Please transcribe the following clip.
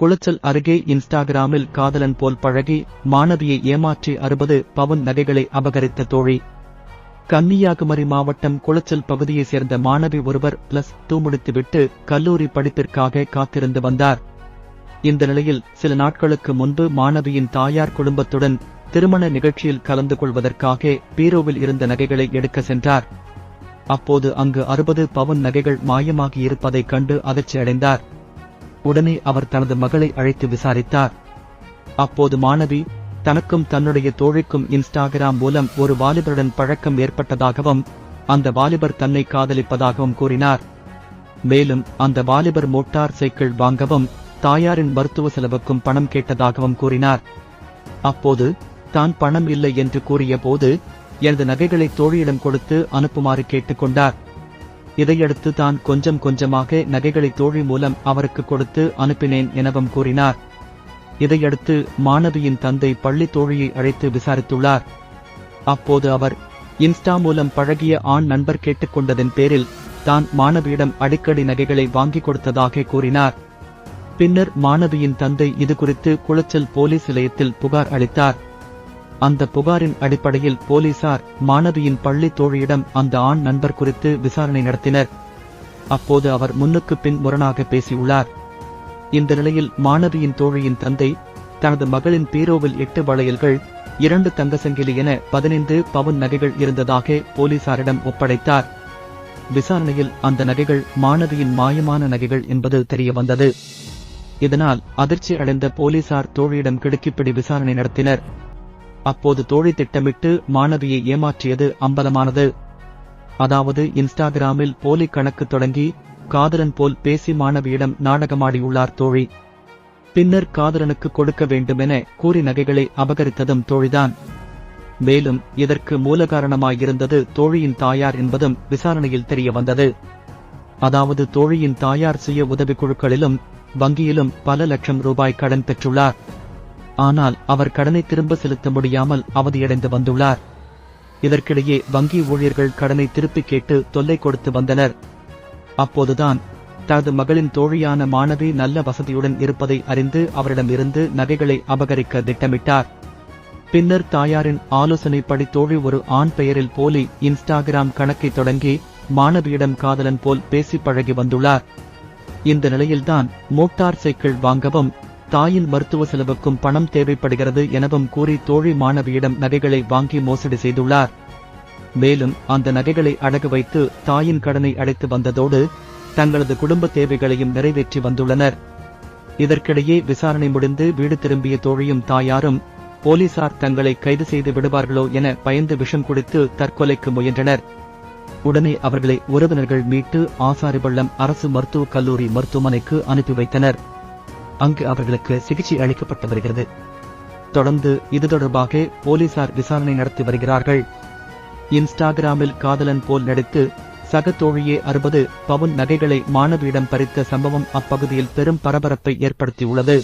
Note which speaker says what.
Speaker 1: குளச்சல் அருகே இன்ஸ்டாகிராமில் காதலன் போல் பழகி மாணவியை ஏமாற்றி அறுபது பவுன் நகைகளை அபகரித்த தோழி. கன்னியாகுமரி மாவட்டம் குளச்சல் பகுதியைச் சேர்ந்த மாணவி ஒருவர் பிளஸ் டூ முடித்துவிட்டு கல்லூரி படிப்பிற்காக காத்திருந்து வந்தார். இந்த நிலையில் சில நாட்களுக்கு முன்பு மாணவியின் தாயார் குடும்பத்துடன் திருமண நிகழ்ச்சியில் கலந்து கொள்வதற்காக பீரோவில் இருந்த நகைகளை எடுக்க சென்றார். அப்போது அங்கு அறுபது பவுன் நகைகள் மாயமாகி இருப்பதைக் கண்டு அதிர்ச்சி அடைந்தார் உடனே அவர் தனது மகளை அழைத்து விசாரித்தார். அப்போது மாணவி தனக்கும் தன்னுடைய தோழிக்கும் இன்ஸ்டாகிராம் மூலம் ஒரு வாலிபருடன் பழக்கம் ஏற்பட்டதாகவும் அந்த வாலிபர் தன்னை காதலிப்பதாகவும் கூறினார். மேலும் அந்த வாலிபர் மோட்டார் சைக்கிள் வாங்கவும் தாயாரின் மருத்துவ செலவுக்கும் பணம் கேட்டதாகவும் கூறினார். அப்போது தான் பணம் இல்லை என்று கூறிய போது எனது நகைகளை தோழியிடம் கொடுத்து அனுப்புமாறு கேட்டுக்கொண்டார். இதையடுத்து தான் கொஞ்சம் கொஞ்சமாக நகைகளை தோழி மூலம் அவருக்கு கொடுத்து அனுப்பினேன் எனவும் கூறினார். இதையடுத்து மாணவியின் தந்தை பள்ளி தோழியை அழைத்து விசாரித்துள்ளார். அப்போது அவர் இன்ஸ்டா மூலம் பழகிய ஆண் நண்பர் கேட்டுக்கொண்டதன் பேரில் தான் மாணவியிடம் அடிக்கடி நகைகளை வாங்கிக் கொடுத்ததாக கூறினார். பின்னர் மாணவியின் தந்தை இதுகுறித்து குளச்சல் போலீஸ் நிலையத்தில் புகார் அளித்தார். அந்த புகாரின் அடிப்படையில் போலீசார் மாணவியின் பள்ளி தோழியிடம் அந்த ஆண் நண்பர் குறித்து விசாரணை நடத்தினர். அப்போது அவர் முன்னுக்கு பின் முரணாக பேசியுள்ளார். இந்த நிலையில் மாணவியின் தோழியின் தந்தை தனது மகளின் பீரோவில் எட்டு வளையல்கள் இரண்டு தங்க சங்கிலி என பதினைந்து பவுன் நகைகள் இருந்ததாக போலீசாரிடம் ஒப்படைத்தார். விசாரணையில் அந்த நகைகள் மாணவியின் மாயமான நகைகள் என்பது தெரியவந்தது. இதனால் அதிர்ச்சி அடைந்த போலீசார் தோழியிடம் கிடுக்கிப்பிடி விசாரணை நடத்தினர். அப்போது தோழி திட்டமிட்டு மாணவியை ஏமாற்றியது அம்பலமானது. அதாவது இன்ஸ்டாகிராமில் போலி கணக்கு தொடங்கி காதலன் போல் பேசி மாணவியிடம் நாடகமாடியுள்ளார் தோழி. பின்னர் காதலனுக்கு கொடுக்க வேண்டுமென கூறி நகைகளை அபகரித்ததும் தோழிதான். மேலும் இதற்கு மூல காரணமாயிருந்தது தோழியின் தாயார் என்பதும் விசாரணையில் தெரிய வந்தது அதாவது தோழியின் தாயார் சுய உதவிக்குழுக்களிலும் வங்கியிலும் பல லட்சம் ரூபாய் கடன் பெற்றுள்ளார். ஆனால் அவர் கடனை திரும்ப செலுத்த முடியாமல் அவதியடைந்து வந்துள்ளார். இதற்கிடையே வங்கி ஊழியர்கள் கடனை திருப்பிக் கேட்டு தொல்லை கொடுத்து வந்தனர். அப்போதுதான் தனது மகளின் தோழியான மாணவி நல்ல வசதியுடன் இருப்பதை அறிந்து அவரிடமிருந்து நகைகளை அபகரிக்க திட்டமிட்டார். பின்னர் தாயாரின் ஆலோசனைப்படி தோழி ஒரு ஆண் பெயரில் போலி இன்ஸ்டாகிராம் கணக்கை தொடங்கி மாணவியிடம் காதலன் போல் பேசி பழகி வந்துள்ளார். இந்த நிலையில்தான் மோட்டார் சைக்கிள் வாங்கவும் தாயின் மருத்துவ செலவுக்கும் பணம் தேவைப்படுகிறது எனவும் கூறி தோழி மாணவியிடம் நகைகளை வாங்கி மோசடி செய்துள்ளார். மேலும் அந்த நகைகளை அடகு வைத்து தாயின் கடனை அடைத்து வந்ததோடு தங்களது குடும்ப தேவைகளையும் நிறைவேற்றி வந்துள்ளனர். இதற்கிடையே விசாரணை முடிந்து வீடு திரும்பிய தோழியும் தாயாரும் போலீசார் தங்களை கைது செய்து விடுவார்களோ என பயந்து விஷம் குடித்து தற்கொலைக்கு முயன்றனர். உடனே அவர்களை உறவினர்கள் மீட்டு ஆசாரிபள்ளம் அரசு மருத்துவக் கல்லூரி மருத்துவமனைக்கு அனுப்பி வைத்தனர். அங்கு அவர்களுக்கு சிகிச்சை அளிக்கப்பட்டு வருகிறது. தொடர்ந்து இது தொடர்பாக போலீசார் விசாரணை நடத்தி வருகிறார்கள். இன்ஸ்டாகிராமில் காதலன் போல் நடித்து சக தோழியே அறுபது பவுன் நகைகளை மாணவியிடம் பறித்த சம்பவம் அப்பகுதியில் பெரும் பரபரப்பை ஏற்படுத்தியுள்ளது.